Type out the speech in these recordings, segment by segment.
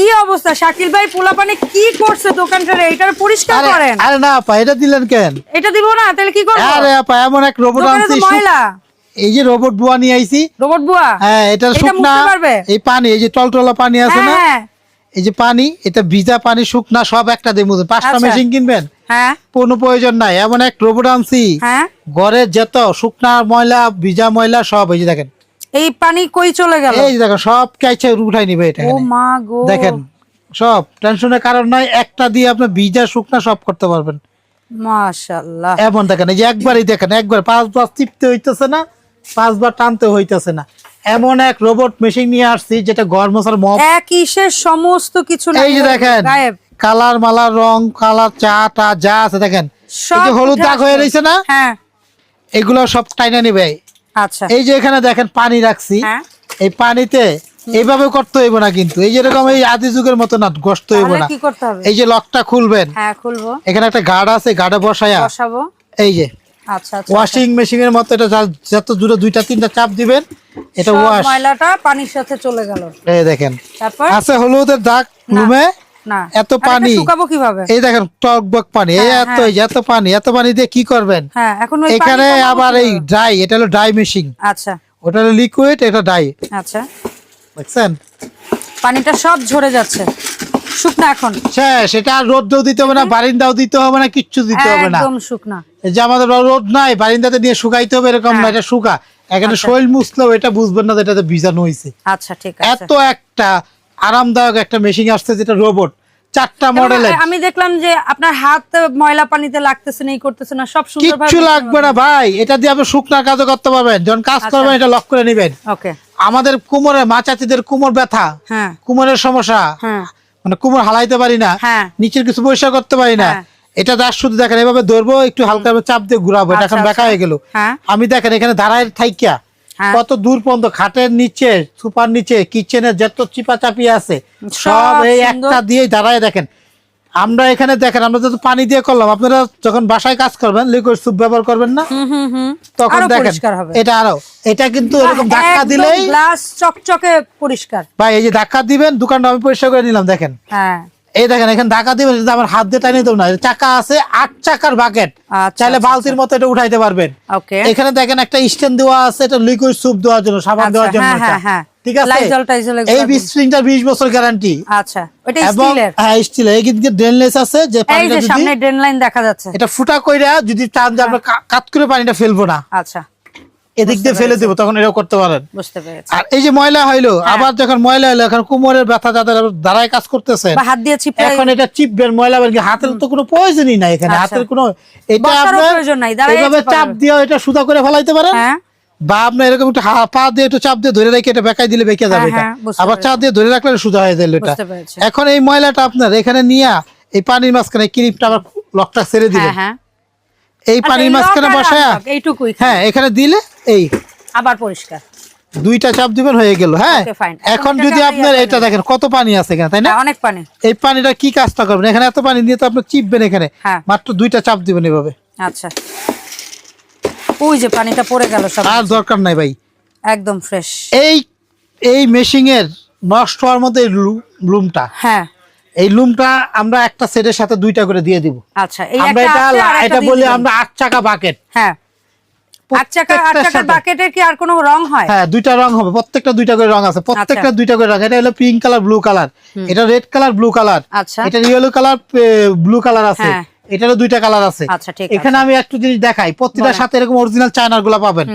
কি অবস্থা? শাকিল ভাই কি করছে দোকানটার এটার পরিষ্কার করেন। আরে না আপা এটা দিলেন কেন? এটা দিব না তাহলে কি করব? আরে আপা এমন এক রোবট আনছি এই যে রোবট বুয়া নিয়ে আইছি। রোবট বুয়া? হ্যাঁ এটা শুকনা। এই পানি এই যে টলটলা পানি আছে না? হ্যাঁ। এই যে পানি এটা ভিজা পানি শুকনা সব একটা দিয়ে মুছে পাঁচটা আচ্ছা। মেশিন কিনবেন? হ্যাঁ। কোনো প্রয়োজন নাই। এমন এক রোবট আনছি। হ্যাঁ। ঘরের যত শুকনা ময়লা ভিজা ময়লা সব এই যে দেখেন। এই পানি কই চলে গেল? এই যে দেখেন সব কাইছে উঠাই নিবে এটা ও মা গো। দেখেন সব টেনশনের কারণ নাই একটা দিয়ে আপনি ভিজা শুকনা সব করতে পারবেন। মাশাআল্লাহ। এমন দেখেন এই যে একবারই দেখেন একবার পাঁচবার টিপতে হইতেছে না পাঁচবার টানতে হইতেছে না। এমন এক রোবট মেশিন নিয়ে আসছি যেটা ঘর মশার মপ। এক ইসের সমস্ত কিছু এই যে দেখেন গায়েব। কালার মালার রং কালার চা টা যা আছে দেখেন। হলুদ দাগ হয়ে। রয়েছে না? হ্যাঁ। এগুলো সব টাইনা নিবে আচ্ছা। এই যে এখানে দেখেন পানি রাখছি। হ্যাঁ। এই পানিতে এইভাবে করতে হইব না কিন্তু। এই যেরকম এই আদি যুগের মতো না গোস্ত হইব না। এই যে লকটা খুলবেন। হ্যাঁ খুলবো। এখানে একটা গার্ড আছে গার্ডে বসায়া। বসাবো। এই যে। আচ্ছা আচ্ছা ওয়াশিং মেশিনের মতো এটা যত দূরে দুইটা তিনটা চাপ দিবেন এটা ওয়াশ ময়লাটা পানির সাথে চলে গেল। এই দেখেন। তারপর? আছে হলুদের দাগ রুমে। না। এত পানি। শুকাবো কীভাবে? এই দেখেন টকবক পানি। এই এত এত পানি এত পানি দিয়ে কি করবেন? হ্যাঁ এখন এখানে আবার এই ড্রাই এটা হলো ড্রাই মেশিন আচ্ছা। ওটা হলো লিকুইড এটা ড্রাই আচ্ছা। বুঝছেন পানিটা সব ঝরে যাচ্ছে। শুকনা এখন। রোদ্রও দিতে হবে না বারিন্দাও দিতে হবে না কিচ্ছু দিতে হবে না। একদম শুকনা। যে আমাদের রোদ নাই বারিন্দাতে নিয়ে শুকাইতে হবে এরকম হ্যাঁ। না এটা শুকা। এখানে শৈল মুছলেও এটা বুঝবেন না যে এটাতে ভিজানো হয়েছে আচ্ছা ঠিক আছে। এত একটা আরামদায়ক একটা মেশিন আসছে যেটা রোবট চারটা মডেলের আমি দেখলাম যে আপনার হাত ময়লা পানিতে লাগতেছে না এই করতেছে না সব সুন্দর কিচ্ছু লাগবে না ভাই এটা দিয়ে আপনি শুকনার কাজও করতে পারবেন। যখন কাজ আচ্ছা। করবেন এটা লক করে নেবেন। ওকে আমাদের কোমরে মাচাচিদের কোমর ব্যথা হ্যাঁ। কোমরের সমস্যা হ্যাঁ। মানে কোমর হালাইতে পারি না হ্যাঁ। নিচের কিছু পরিষ্কার করতে পারি না। এটা দাস শুধু দেখেন এভাবে ধরবো একটু হালকা চাপ দিয়ে ঘুরাবো এটা এখন আচ্ছা, বেঁকা হয়ে গেল। আমি দেখেন এখানে দাঁড়ায় থাইকিয়া। কত দূর পর্যন্ত খাটের নিচে সুপার নিচে কিচেনের যত চিপা চাপি আছে সব এই একটা দিয়ে দাঁড়ায় দেখেন। আমরা এখানে দেখেন আমরা যত পানি দিয়ে করলাম আপনারা যখন বাসায় কাজ করবেন লিকুইড সুপ ব্যবহার করবেন না তখন দেখেন এটা আরও এটা কিন্তু এরকম ধাক্কা দিলেই গ্লাস চকচকে পরিষ্কার। ভাই এই যে ধাক্কা দিবেন দোকানটা আমি পরিষ্কার করে নিলাম দেখেন। হ্যাঁ। এই দেখেন এখানে ধাক্কা দিবেন আমার হাত দিয়ে টানিয়ে দেবো না। চাকা আছে আট চাকার বাকেট আচ্ছা, চাইলে আচ্ছা, বালতির মতো এটা উঠাইতে পারবেন। এখানে দেখেন একটা স্ট্যান্ড দেওয়া আছে এটা লিকুইড সুপ দেওয়ার জন্য সাবান আচ্ছা, দেওয়ার জন্য হ্যাঁ। হ্যাঁ, হ্যাঁ। ঠিক আছে? এই বিশ বছর গ্যারান্টি আচ্ছা ওটা স্টিলের হ্যাঁ স্টিলের এই দিকে ড্রেনলেস আছে যে এই পানিটা যদি সামনে ড্রেন লাইন দেখা যাচ্ছে। এটা ফুটা কইরা যদি চান যে আমরা কা- কাত করে পানিটা ফেলব না। আচ্ছা। এদিক দিয়ে ফেলে দেবো তখন এটাও করতে পারেন। আর এই যে ময়লা হইল হ্যাঁ। আবার যখন ময়লা হইল এখন কোমরের ব্যথা যাদের দাঁড়ায় কাজ হাত দিয়ে চিপে এখন এটা চিপবেন ময়লা বের হাতের তো কোনো প্রয়োজনই নাই এখানে আচ্ছা। হাতের কোনো এটা আপনার এইভাবে চাপ দিয়ে এটা সুদা করে ফেলাইতে পারেন। হ্যাঁ। বা আপনি এরকম একটু পা দিয়ে একটু চাপ দিয়ে ধরে রেখে এটা বেকাই দিলে বেঁকে যাবে হ্যাঁ, এটা। আবার চাপ দিয়ে ধরে রাখলে সুদা হয়ে যাবে এটা। এখন এই ময়লাটা আপনার এখানে নিয়ে এই পানির মাঝখানে ক্লিপটা আবার লকটা ছেড়ে হ্যাঁ এই আচ্ছা, পানির মাঝখানে বসায়া এইটুকুই হ্যাঁ এখানে দিলে এই। আবার পরিষ্কার। দুইটা চাপ দিবেন হয়ে গেল হ্যাঁ? এখন যদি আপনার এটা দেখেন কত পানি আছে এখানে তাই না? হ্যাঁ, অনেক পানি। এই পানিটা কি কাজটা করবেন? এখানে এত পানি দিয়ে তো আপনি চিপবেন এখানে। হ্যাঁ। মাত্র দুইটা চাপ দিবেন এভাবে। আচ্ছা। ওই যে পানিটা পড়ে গেল সব। আর দরকার নাই ভাই। একদম ফ্রেশ এই এই মেশিং এর নষ্ট হওয়ার মধ্যে লুমটা। হ্যাঁ। এই লুমটা আমরা একটা সেটের সাথে দুইটা করে দিয়ে দিব। আচ্ছা আমরা এটা আছে, এটা বলি আমরা আট চাকা বাকেট হ্যাঁ। বাকেটের কি আর কোনো রং হয়? হ্যাঁ দুইটা রং হবে প্রত্যেকটা দুইটা করে রং আছে প্রত্যেকটা আচ্ছা। দুইটা করে রং এটা হলো পিঙ্ক কালার ব্লু কালার এটা রেড কালার ব্লু কালার আচ্ছা। এটা ইয়েলো কালার ব্লু কালার আছে। হ্যাঁ। এটারও দুইটা কালার আছে। আচ্ছা, এখানে আমি একটু জিনিস দেখাই সাথে এরকম অরিজিনাল চায়নারগুলা পাবেন।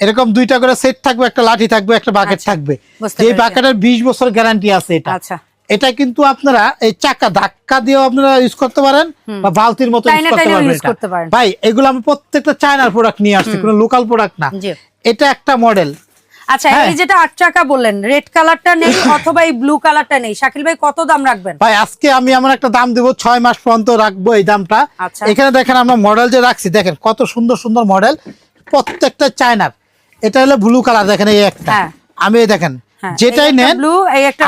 এরকম দুইটা করে সেট থাকবে একটা লাঠি থাকবে একটা বাকেট আচ্ছা, থাকবে। এই বাকেটের বিশ বছর গ্যারান্টি আছে এটা। আচ্ছা। এটা কিন্তু আপনারা এই চাকা ধাক্কা দিয়েও আপনারা ইউজ করতে পারেন বা বালতির মতো ইউজ করতে পারেন। ভাই এগুলো আমি প্রত্যেকটা চায়নার প্রোডাক্ট নিয়ে আসছি কোনো লোকাল প্রোডাক্ট না। এটা একটা মডেল আচ্ছা হ্যাঁ। এই যেটা আট বললেন রেড কালারটা নেই অথবা এই ব্লু কালারটা নেই? শাকিল ভাই কত দাম রাখবেন? ভাই আজকে আমি এমন একটা দাম দেবো ছয় মাস পর্যন্ত রাখব এই দামটা। আচ্ছা। এখানে দেখেন আমরা মডেল যে রাখছি দেখেন কত সুন্দর সুন্দর মডেল প্রত্যেকটা চায়নার। এটা হলো ব্লু কালার দেখেন এই একটা। হ্যাঁ। আমি দেখেন যেটাই নেন।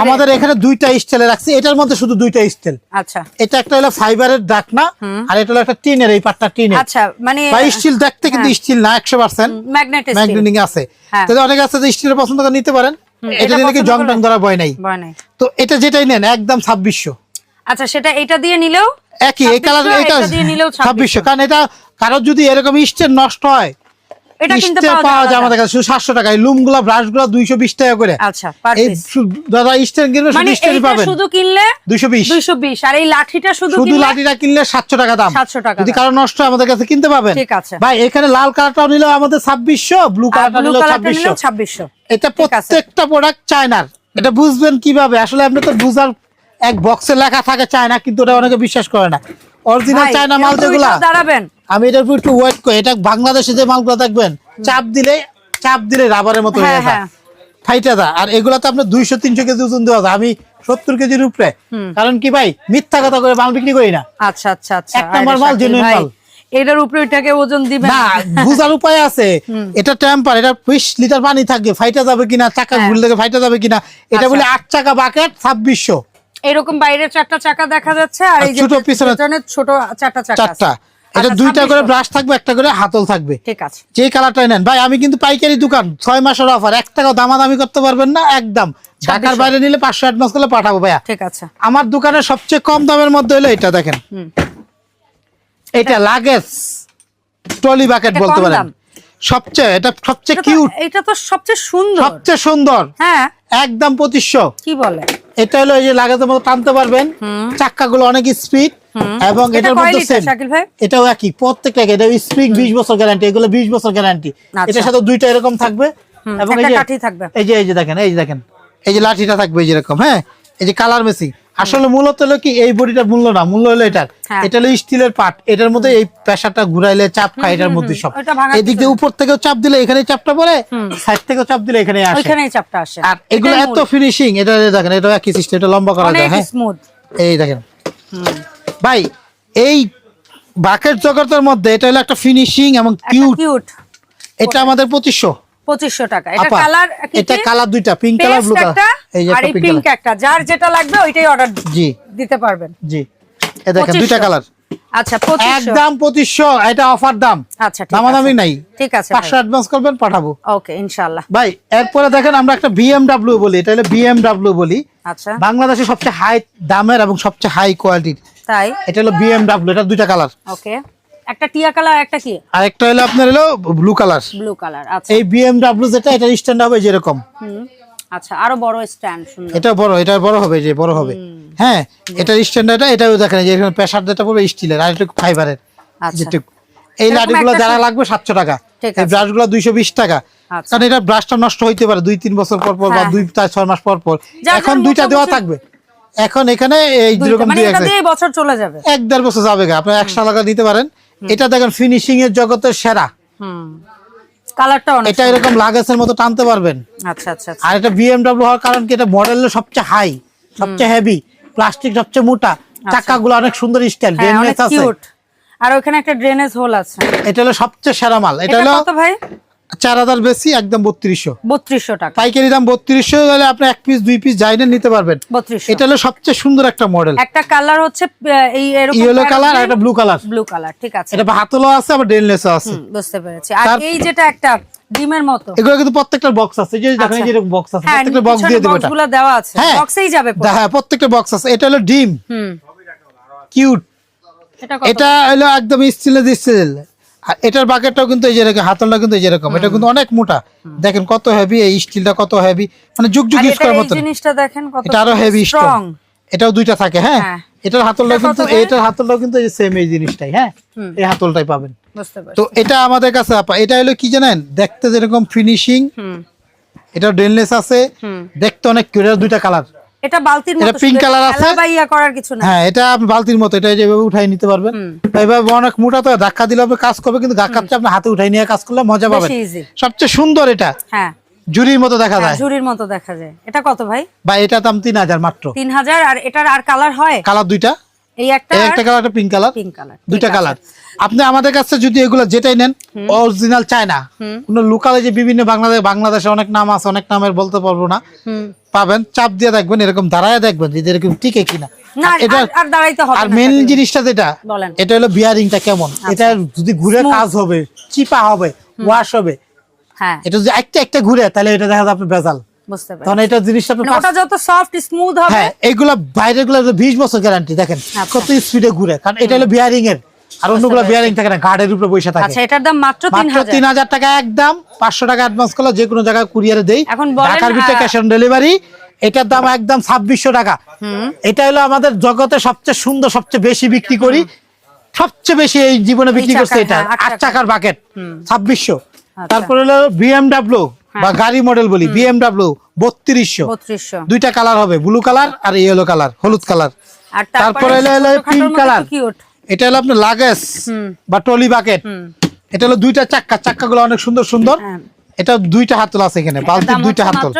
আমাদের এখানে দুইটা স্টাইলে রাখছি। এটার মধ্যে শুধু দুইটা স্টাইল আচ্ছা। এটা একটা হলো ফাইবারের ডাকনা আর এটা হলো একটা টিনের এই পাটটা টিনের আচ্ছা মানে স্টিল দেখতে কিন্তু স্টিল না একশো পার্সেন্ট ম্যাগনেট আছে। হ্যাঁ। তাহলে অনেক আছে যে স্টিলের পছন্দ করে নিতে পারেন। এটা কি জং? টং ধরা ভয় নাই। ভয় নাই। তো এটা যেটাই নেন একদম ছাব্বিশশো। আচ্ছা সেটা এটা দিয়ে নিলেও একই এই কালার এটা দিয়ে নিলেও 2600 কারণ এটা কারোর যদি এরকম স্টেন নষ্ট হয় এটা কিন্তু স্টেন পাওয়া যায় যায় আমাদের কাছে। শুধু সাতশো টাকা এই লুমগুলা ব্রাশগুলা দুইশো বিশ টাকা করে। আচ্ছা এই দাদা স্টেন কিনবে শুধু স্টেনই পাবেন। শুধু কিনলে দুইশো বিশ। দুইশো বিশ। আর এই লাঠিটা শুধু শুধু লাঠিটা কিনলে সাতশো টাকা দাম। 700 টাকা যদি কারও নষ্ট আমাদের কাছে কিনতে পাবেন। ঠিক আছে। ভাই এখানে লাল কালারটাও নিলেও আমাদের ছাব্বিশশো ব্লু আর কালারটা এটা প্রত্যেকটা প্রোডাক্ট চায়নার এটা বুঝবেন কীভাবে? আসলে আপনি তো বুঝার এক বক্সে লেখা থাকে চায়না কিন্তু ওটা অনেকে বিশ্বাস করে না। অরিজিনাল চায়না মাল যেগুলা দাঁড়াবেন। আমি এটার উপর একটু ওয়েট করি। এটা বাংলাদেশে যে মালগুলো দেখবেন চাপ দিলে চাপ দিলে রাবারের মতো হয়ে হ্যাঁ, যায়। হ্যাঁ। ফাইটা দা আর এগুলা তো আপনার দুইশো তিনশো কেজি ওজন দেওয়া যায়। আমি সত্তর কেজির উপরে। কারণ কি ভাই মিথ্যা কথা করে মাল বিক্রি করি না। আচ্ছা আচ্ছা আচ্ছা। এক নম্বর মাল, ভাই, মাল। এটার উপরে ওইটাকে ওজন দিবেন না বুঝার উপায় আছে। এটা টেম্পার এটা বিশ লিটার পানি থাকবে। ফাইটা যাবে কিনা চাকা হ্যাঁ। ঘুরলে ফাইটা যাবে কিনা এটা আচ্ছা। বলে আট চাকা বাকেট ছাব্বিশশো। এরকম বাইরে চারটা চাকা দেখা যাচ্ছে আর এই যে ছোট পেছনে ছোট চারটা চাকা চারটা। এটা আচ্ছা, দুইটা করে ব্রাশ থাকবে একটা করে হাতল থাকবে। ঠিক আছে। যে কালারটাই নেন। ভাই আমি কিন্তু পাইকারি দোকান ছয় মাসের অফার এক টাকা দামাদামি করতে পারবেন না একদম। ঢাকার বাইরে নিলে পাঁচশো মাস করলে পাঠাবো ভাইয়া। ঠিক আছে। আমার দোকানের সবচেয়ে কম দামের মধ্যে হলো এটা দেখেন। এটা লাগেজ ট্রলি বাকেট বলতে পারেন। সবচেয়ে এটা সবচেয়ে কিউট এটা তো সবচেয়ে সুন্দর। সবচেয়ে সুন্দর। হ্যাঁ। একদম পঁচিশশো। কি বলে? এটা হলো এই যে লাগাতে মতো টানতে পারবেন। চাকাগুলো অনেক স্পিড এবং এটার মধ্যে সেম এটাও একই প্রত্যেকটা এটা স্প্রিং বিশ বছর গ্যারান্টি এগুলো বিশ বছর গ্যারান্টি আচ্ছা। এটার সাথে দুইটা এরকম থাকবে। এবং এই যে এই যে এই যে দেখেন এই যে দেখেন। এই যে লাঠিটা থাকবে এই যে এরকম হ্যাঁ? এই যে কালার মেসিং আসলে মূলত হলো কি এই বডিটার মূল্য না মূল্য হলো এটার। হ্যাঁ। এটা হলো স্টিলের পার্ট এটার মধ্যে এই প্রেসারটা ঘুরাইলে চাপ খায় এটার মধ্যে সব। এদিক দিয়ে উপর থেকেও চাপ দিলে এখানে চাপটা পড়ে সাইড থেকেও চাপ দিলে এখানে আসে। ওইখানেই চাপটা আসে। আর এগুলো এত ফিনিশিং এটা দেখেন এটা একই সিস্টেম এটা লম্বা করা যায় হ্যাঁ? স্মুথ এই দেখেন। ভাই এই বাকেট জগতের মধ্যে এটা হলো একটা ফিনিশিং এবং কিউট কিউট এটা আমাদের পঁচিশশো। পঁচিশশো টাকা। এটা কালার এটা কালার দুইটা পিঙ্ক কালার ব্লু কালার এই যে একটা পিঙ্ক পিঙ্ক একটা যার যেটা লাগবে ওইটাই অর্ডার জি। দিতে পারবেন। জি। এই দেখেন দুইটা কালার আচ্ছা একদম এটা অফার দাম। আচ্ছা দামাদামি নাই। ঠিক আছে পাঁচশো অ্যাডভান্স করবেন পাঠাবো। ওকে ইনশাআল্লাহ। ভাই এরপরে দেখেন আমরা একটা বলি এটা হলো বলি। আচ্ছা। বাংলাদেশে সবচেয়ে হাই দামের এবং সবচেয়ে হাই কোয়ালিটির তাই? এটা হলো বিএমডাব্লিউ এটা দুইটা কালার ওকে। একটা টিয়া কালার একটা কি? আর একটা হলো আপনার হলো ব্লু কালার ব্লু কালার আচ্ছা। এই বিএমডাব্লিউ যেটা এটা স্ট্যান্ড হবে যেরকম। হুম। আচ্ছা আরও বড় স্ট্যান্ড সুন্দর। এটা বড় এটা বড় হবে যে বড় হবে। হ্যাঁ এটা স্ট্যান্ড এটাও দেখেন যে এখানে প্রেসার যেটা পড়বে স্টিলের আর একটু ফাইবারের আচ্ছা। এই লাঠিগুলো যারা লাগবে সাতশো টাকা। এই ব্রাশগুলো দুইশো বিশ টাকা। আচ্ছা। কারণ এটা ব্রাশটা নষ্ট হইতে পারে দুই তিন বছর পর পর বা হ্যাঁ, দুই চার ছয় মাস পর পর। এখন দুইটা দেওয়া থাকবে। এখন এখানে এই দুইটা, যেরকম মানে দুই বছর চলে যাবে। এক দেড় বছর যাবে। আপনি একশো টাকা দিতে পারেন। এটা দেখেন ফিনিশিং এর জগতের সেরা। হুম। কালারটা অনেক এটা এরকম লাগেজের মতো টানতে পারবেন। আচ্ছা আচ্ছা আচ্ছা। আর এটা বিএমডব্লিউ হওয়ার কারণ কি? এটা মডেল সবচেয়ে হাই সবচেয়ে হেভি প্লাস্টিক সবচেয়ে মোটা। চাকাগুলো অনেক সুন্দর স্টাইল হ্যাঁ আছে। আর ওখানে একটা ড্রেনেজ হোল আছে। এটা হলো সবচেয়ে সেরা মাল। এটা এটা হলো কত ভাই? চার হাজার বেশি একদম বত্রিশশো। বত্রিশশো টাকা। পাইকারি দাম বত্রিশশো হলে আপনি এক পিস দুই পিস যাই নিতে পারবেন। এটা হলো সবচেয়ে সুন্দর একটা মডেল একটা কালার হচ্ছে এই ইয়েলো কালার আর একটা ব্লু কালার ব্লু কালার ঠিক আছে। এটা হাতলও আছে আবার ডেনলেসও আছে। বুঝতে পেরেছি। আর এই যেটা একটা ডিমের মতো। এগুলো কিন্তু প্রত্যেকটা বক্স আছে। যে দেখেন আচ্ছা। যে বক্স আছে হ্যাঁ প্রত্যেকটা বক্স দিয়ে দেবো এটা। বক্সগুলো দেওয়া আছে। হ্যাঁ। বক্সেই যাবে হ্যাঁ প্রত্যেকটা বক্স আছে। এটা হলো ডিম। হুম। কিউট এটা হলো একদম স্টিলের আর এটার বাকেটটাও কিন্তু এই যেরকম হাতলটা কিন্তু এই যেরকম এটা কিন্তু অনেক মোটা। দেখেন কত হেভি এই স্টিলটা কত হেভি মানে যুগ যুগ ইউজ করার মতো জিনিসটা দেখেন কত এটা আরও হেভি স্ট্রং এটাও দুইটা থাকে হ্যাঁ? হ্যাঁ। এটার হাতলটা কিন্তু এটার হাতলটাও কিন্তু এই সেম এই জিনিসটাই হ্যাঁ? এই হাতলটাই পাবেন। তো এটা আমাদের কাছে আপা এটা হলো কি জানেন? দেখতে যেরকম ফিনিশিং এটা ডেনলেস আছে দেখতে অনেক দুইটা কালার এটা বালতির মতো pink শুধু আছে? খেলা করার কিছু না। হ্যাঁ এটা বালতির মতো এটা যেভাবে উঠাই নিতে পারবেন। এইভাবে অনেক মোটা তো ধাক্কা দিলে হবে কাজ করবে কিন্তু ধাক্কা আপনি হাতে উঠাই নিয়ে কাজ করলে মজা পাবেন। সবচেয়ে সুন্দর এটা। হ্যাঁ। জুরির মতো দেখা যায়। জুরির মতো দেখা যায়। এটা কত ভাই? ভাই এটা দাম তিন হাজার মাত্র। তিন হাজার আর এটার আর কালার হয়? কালার দুইটা। এই একটা একটা কালার একটা পিঙ্ক কালার পিঙ্ক কালার দুইটা কালার আপনি আমাদের কাছে যদি এগুলো যেটাই নেন অরিজিনাল চায়না কোন লোকালে যে বিভিন্ন বাংলাদেশ বাংলাদেশে অনেক নাম আছে অনেক নামের বলতে পারব না। পাবেন চাপ দিয়ে দেখবেন এরকম দাঁড়ায় দেখবেন যে এরকম টিকে কিনা। আর এটা আর- আর দাঁড়াইতে হবে আর মেন জিনিসটা যেটা। এটা হলো বিয়ারিংটা কেমন? এটা যদি ঘুরে কাজ হবে চিপা হবে ওয়াশ হবে হ্যাঁ। এটা যদি একটা একটা ঘুরে তাহলে এটা দেখা যাবে ভেজাল। বুঝতে পারি তখন এটা জিনিসটা ওটা যত সফট স্মুথ হবে হ্যাঁ এগুলা বাইরেরগুলো বিশ বছর গ্যারান্টি দেখেন। কত স্পিডে ঘুরে। কারণ এটা হলো বিয়ারিং এর। আর অন্যগুলো বিয়ারিং থাকে না গার্ডের উপরে বসে থাকে। আচ্ছা এটার দাম মাত্র তিন মাত্র হাজার। তিন হাজার টাকা একদম। পাঁচশো টাকা অ্যাডভান্স করলে যে কোনো জায়গায় কুরিয়ারে দেই। ঢাকার ভিতরে ক্যাশ অন ডেলিভারি এটার দাম একদম ছাব্বিশশো টাকা। এটা হলো আমাদের জগতে সবচেয়ে সুন্দর সবচেয়ে বেশি বিক্রি করি। সবচেয়ে বেশি এই জীবনে বিক্রি করছে এটা হ্যাঁ, আট। চাকার। বাকেট ছাব্বিশশো। আচ্ছা। তারপরে হলো বিএমডাব্লিউ বা গাড়ি মডেল বলি বিএমডাব্লিউ বত্রিশশো। বত্রিশশো। দুইটা কালার হবে ব্লু কালার আর ইয়েলো কালার হলুদ কালার তারপরে পিঙ্ক কালার এটা হলো আপনার লাগেজ বা টলি বাকেট এটা হলো দুইটা চাক্কা চাক্কাগুলো অনেক সুন্দর সুন্দর। হ্যাঁ। এটা দুইটা হাতল আছে এখানে বালতির দুইটা হাতল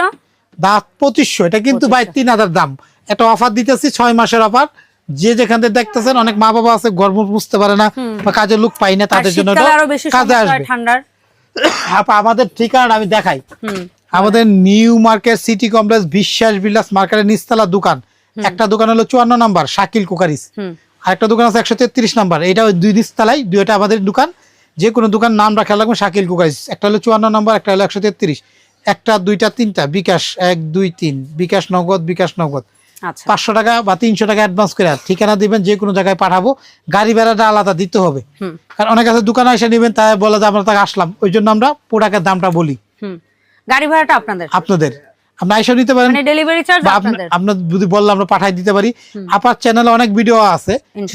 দাঁত পঁচিশশো এটা কিন্তু ভাই তিন হাজার দাম। একটা অফার দিতেছি ছয় মাসের অফার যে যেখান থেকে দেখতেছেন অনেক মা বাবা আছে গর্ব বুঝতে পারে না বা কাজের লোক পাই না তাদের জন্য এটা কাজে আসবে। ঠান্ডার। আমাদের ঠিকানা আমি দেখাই। আমাদের নিউ মার্কেট সিটি কমপ্লেক্স বিশ্বাস বিলাস মার্কেটের নিচতলা দোকান। একটা দোকান হলো চুয়ান্ন নাম্বার শাকিল কুকারিস। হুম। আর একটা দোকান আছে একশো তেত্রিশ নাম্বার এটা ওই দুই নিচতলায় দুইটা আমাদের দোকান। যে কোনো দোকান নাম রাখা লাগবে শাকিল কুকারিস। একটা হলো চুয়ান্ন নাম্বার একটা হলো একশো তেত্রিশ। একটা দুইটা তিনটা বিকাশ এক দুই তিন বিকাশ নগদ বিকাশ নগদ। পাঁচশো টাকা বা তিনশো টাকা অ্যাডভান্স করে ঠিকানা দিবেন যে কোনো জায়গায় পাঠাবো। গাড়ি ভাড়াটা আলাদা দিতে হবে। কারণ অনেক আছে দোকানে এসে নেবেন তাই বলে যে আমরা তাকে আসলাম। ওই জন্য আমরা প্রোডাক্টের দামটা বলি। গাড়ি ভাড়াটা আপনাদের? আপনাদের। আপনি এসে নিতে পারেন। মানে ডেলিভারি চার্জ আপনাদের? আপনার যদি বললে আমরা পাঠাই দিতে পারি। আপার চ্যানেলে অনেক ভিডিও আছে।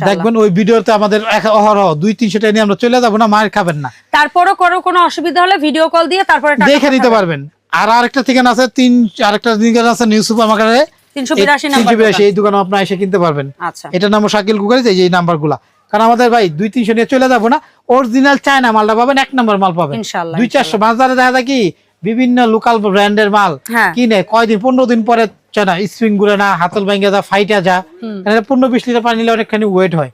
দেখবেন ওই ভিডিওতে আমাদের অহরহ দুই তিনশো টাকা নিয়ে আমরা চলে যাব না মায়ের খাবেন না। তারপরও কোনো কোনো অসুবিধা হলে ভিডিও কল দিয়ে তারপরে দেখে নিতে পারবেন। আর আরেকটা ঠিকানা আছে তিন আরেকটা ঠিকানা আছে নিউ সুপার মার্কেটে 382 নাম্বার এই দোকানে আপনার এসে কিনতে পারবেন। আচ্ছা। এটার নাম শাকিল কুকারি এই যে কারণ আমাদের ভাই দুই তিনশো নিয়ে চলে যাব না অরিজিনাল চায়না মালটা পাবেন এক নাম্বার মাল পাবেন। দুই চারশো বাজারে দেখা যায় কি বিভিন্ন লোকাল ব্র্যান্ডের মাল হ্যাঁ। কিনে কয়দিন পনেরো দিন পরে চায়না স্প্রিংগুলো না হাতল ভাঙ্গে যা ফাইটা যা পনেরো বিশ লিটার পানি নিলে অনেকখানি ওয়েট হয়।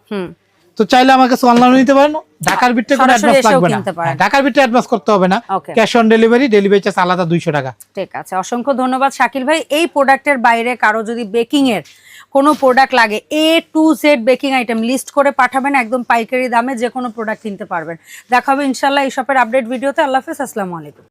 তো চাইলে আমার কাছে অনলাইন নিতে পারেন। ঢাকার ভিতরে কোনো অ্যাডভান্স লাগবে না। হ্যাঁ, ঢাকার ভিতরে অ্যাডভান্স করতে হবে না। Cash on delivery delivery charge আলাদা দুইশো টাকা। ঠিক আছে অসংখ্য ধন্যবাদ শাকিল ভাই। এই প্রোডাক্টের বাইরে কারও যদি বেকিং এর কোনো প্রোডাক্ট লাগে A to Z baking item list করে পাঠাবেন একদম পাইকারি দামে যে কোনো প্রোডাক্ট কিনতে পারবেন। দেখা হবে ইনশাল্লাহ এই শপের আপডেট ভিডিওতে আল্লাহ হাফেজ আসসালামু আলাইকুম।